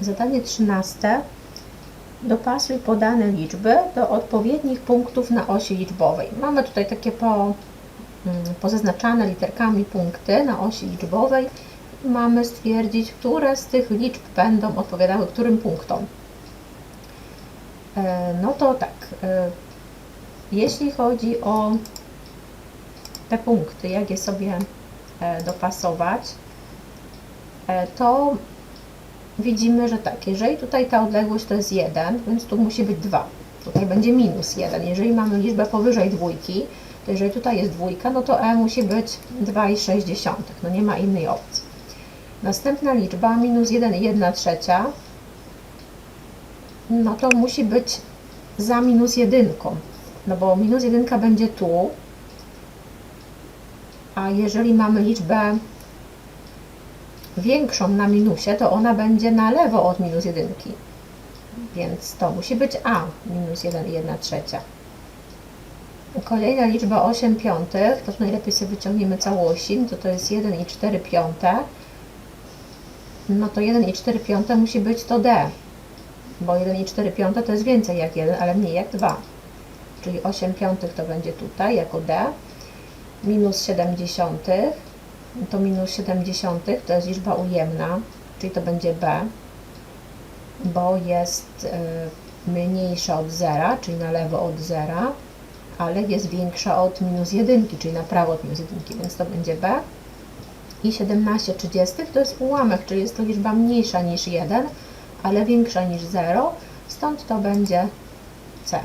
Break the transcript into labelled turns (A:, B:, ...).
A: Zadanie 13. Dopasuj podane liczby do odpowiednich punktów na osi liczbowej. Mamy tutaj takie po, mm, pozaznaczane literkami punkty na osi liczbowej. Mamy stwierdzić, które z tych liczb będą odpowiadały którym punktom. E, No to tak, e, jeśli chodzi o te punkty, jak je sobie e, dopasować, to widzimy, że tak, jeżeli tutaj ta odległość to jest 1, więc tu musi być 2. Tutaj będzie minus 1. Jeżeli mamy liczbę powyżej dwójki, to jeżeli tutaj jest dwójka, no to e musi być 2,6. No nie ma innej opcji. Następna liczba, minus 1 i 1 trzecia, no to musi być za minus jedynką. No bo minus jedynka będzie tu, a jeżeli mamy liczbę większą na minusie, to ona będzie na lewo od minus jedynki. Więc to musi być a, minus 1 i 1 trzecia. Kolejna liczba 8 piątych, to tu najlepiej sobie wyciągniemy całości, to to jest 1 i 4 piąte. No to 1 i 4 piąte musi być to d, bo 1 i 4 piąte to jest więcej jak 1, ale mniej jak 2. Czyli 8 piątych to będzie tutaj jako d. Minus 7 dziesiątych, to minus 7 dziesiątych to jest liczba ujemna, czyli to będzie b, bo jest y, mniejsza od zera, czyli na lewo od zera, ale jest większa od minus jedynki, czyli na prawo od minus jedynki, więc to będzie b. I 17 trzydziestych to jest ułamek, czyli jest to liczba mniejsza niż 1, ale większa niż 0, stąd to będzie c.